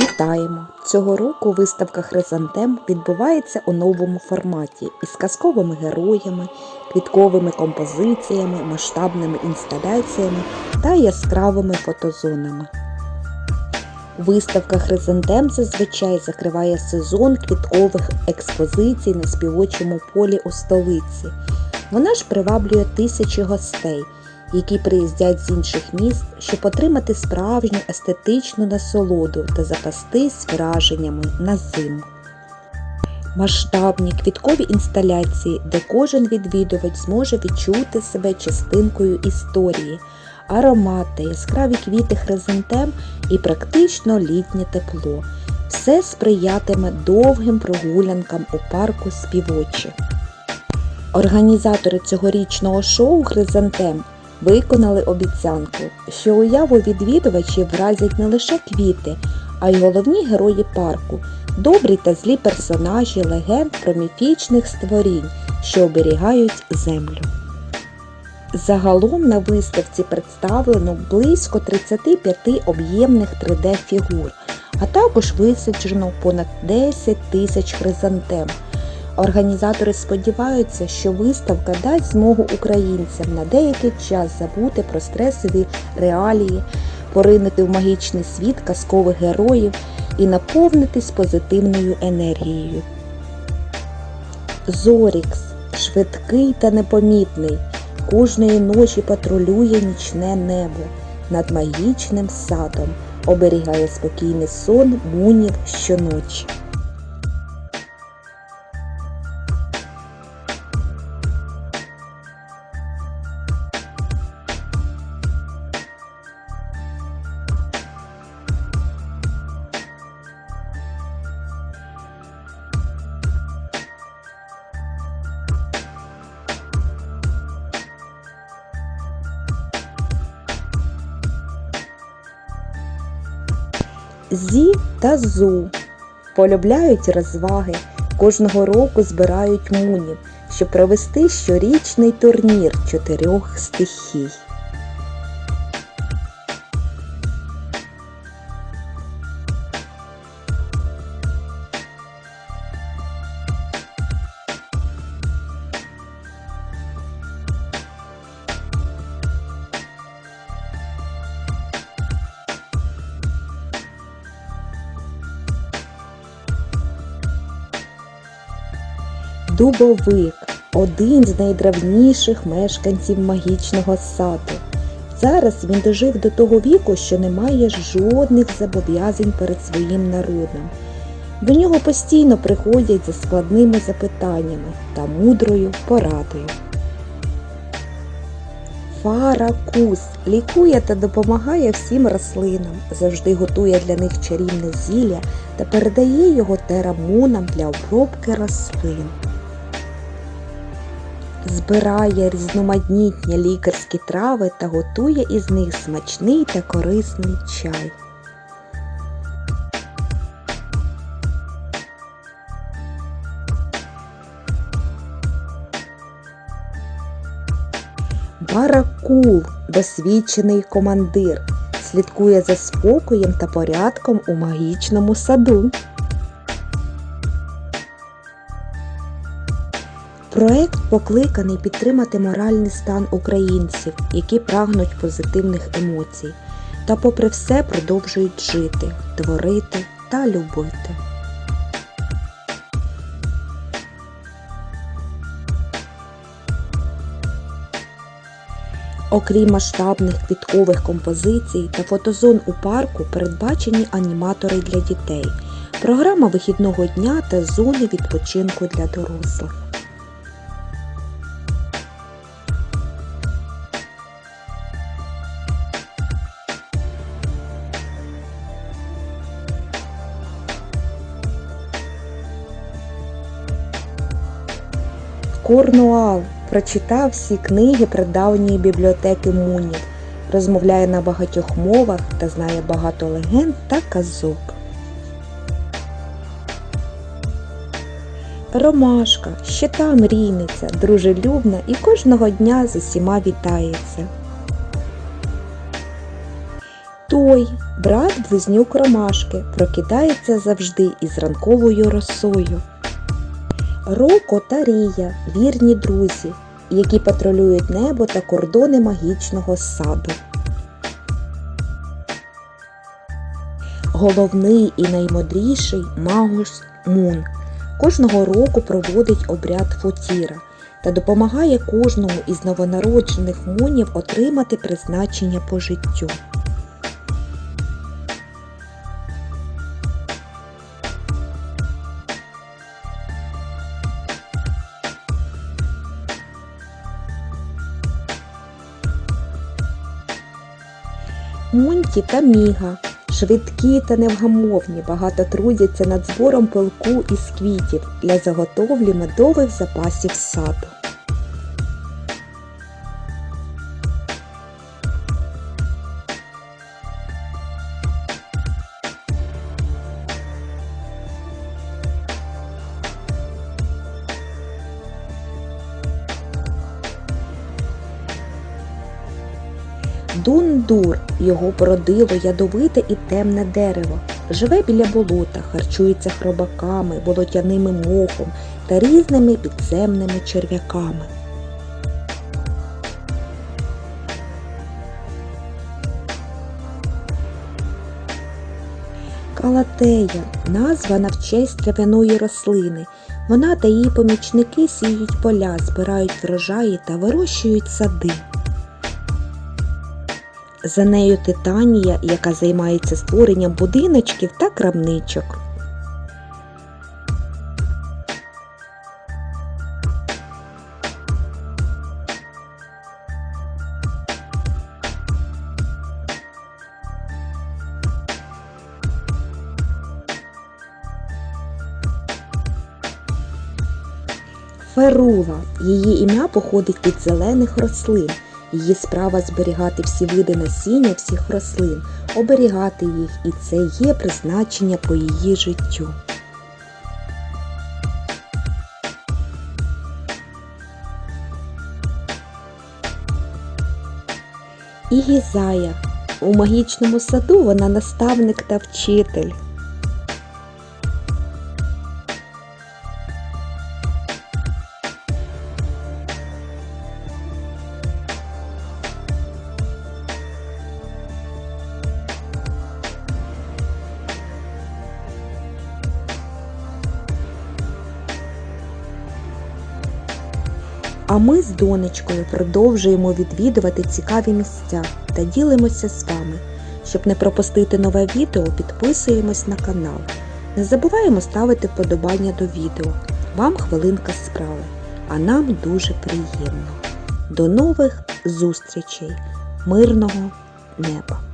Вітаємо! Цього року виставка Хризантем відбувається у новому форматі із казковими героями, квітковими композиціями, масштабними інсталяціями та яскравими фотозонами. Виставка Хризантем зазвичай закриває сезон квіткових експозицій на співочому полі у столиці. Вона ж приваблює тисячі гостей, які приїздять з інших міст, щоб отримати справжню естетичну насолоду та запастись враженнями на зиму. Масштабні квіткові інсталяції, де кожен відвідувач зможе відчути себе частинкою історії, аромати, яскраві квіти хризантем і практично літнє тепло. Все сприятиме довгим прогулянкам у парку співочі. Організатори цьогорічного шоу Хризантем виконали обіцянку, що уяву відвідувачів вразять не лише квіти, а й головні герої парку, добрі та злі персонажі легенд про міфічних створінь, що оберігають землю. Загалом на виставці представлено близько 35 об'ємних 3D-фігур, а також висаджено понад 10 тисяч хризантем. Організатори сподіваються, що виставка дасть змогу українцям на деякий час забути про стресові реалії, поринути в магічний світ казкових героїв і наповнитись позитивною енергією. Зорікс швидкий та непомітний, кожної ночі патрулює нічне небо над магічним садом, оберігає спокійний сон мунів щоночі. Зі та Зу полюбляють розваги, кожного року збирають мунів, щоб провести щорічний турнір чотирьох стихій. Дубовик один з найдревніших мешканців магічного саду. Зараз він дожив до того віку, що не має жодних зобов'язань перед своїм народом. До нього постійно приходять за складними запитаннями та мудрою порадою. Фаракус лікує та допомагає всім рослинам, завжди готує для них чарівне зілля та передає його терамунам для обробки рослин. Збирає різноманітні лікарські трави та готує із них смачний та корисний чай. Баракул досвідчений командир, слідкує за спокоєм та порядком у магічному саду. Проект покликаний підтримати моральний стан українців, які прагнуть позитивних емоцій, та попри все продовжують жити, творити та любити. Окрім масштабних квіткових композицій та фотозон у парку передбачені аніматори для дітей, програма вихідного дня та зони відпочинку для дорослих. Корнуал прочитав всі книги прадавньої бібліотеки Мунів, розмовляє на багатьох мовах та знає багато легенд та казок. Ромашка, ще та мрійниця, дружелюбна і кожного дня з усіма вітається. Той, брат близнюк Ромашки, прокидається завжди із ранковою росою. Роко та Рія вірні друзі, які патрулюють небо та кордони магічного саду. Головний і наймудріший Магус Мун кожного року проводить обряд футіра та допомагає кожному із новонароджених мунів отримати призначення по життю. Мунті та Міга швидкі та невгамовні, багато трудяться над збором пилку із квітів для заготовлі медових запасів саду. Дундур його породило ядовите і темне дерево. Живе біля болота, харчується хробаками, болотяними мохом та різними підземними черв'яками. Калатея названа в честь трав'яної рослини. Вона та її помічники сіють поля, збирають врожаї та вирощують сади. За нею Титанія, яка займається створенням будиночків та крамничок. Ферула. Її ім'я походить від зелених рослин. Її справа зберігати всі види насіння всіх рослин, оберігати їх, і це є призначення по її життю. І Гізая. У магічному саду вона наставник та вчитель. А ми з донечкою продовжуємо відвідувати цікаві місця та ділимося з вами. Щоб не пропустити нове відео, підписуємось на канал. Не забуваємо ставити вподобання до відео. Вам хвилинка справи, а нам дуже приємно. До нових зустрічей, мирного неба!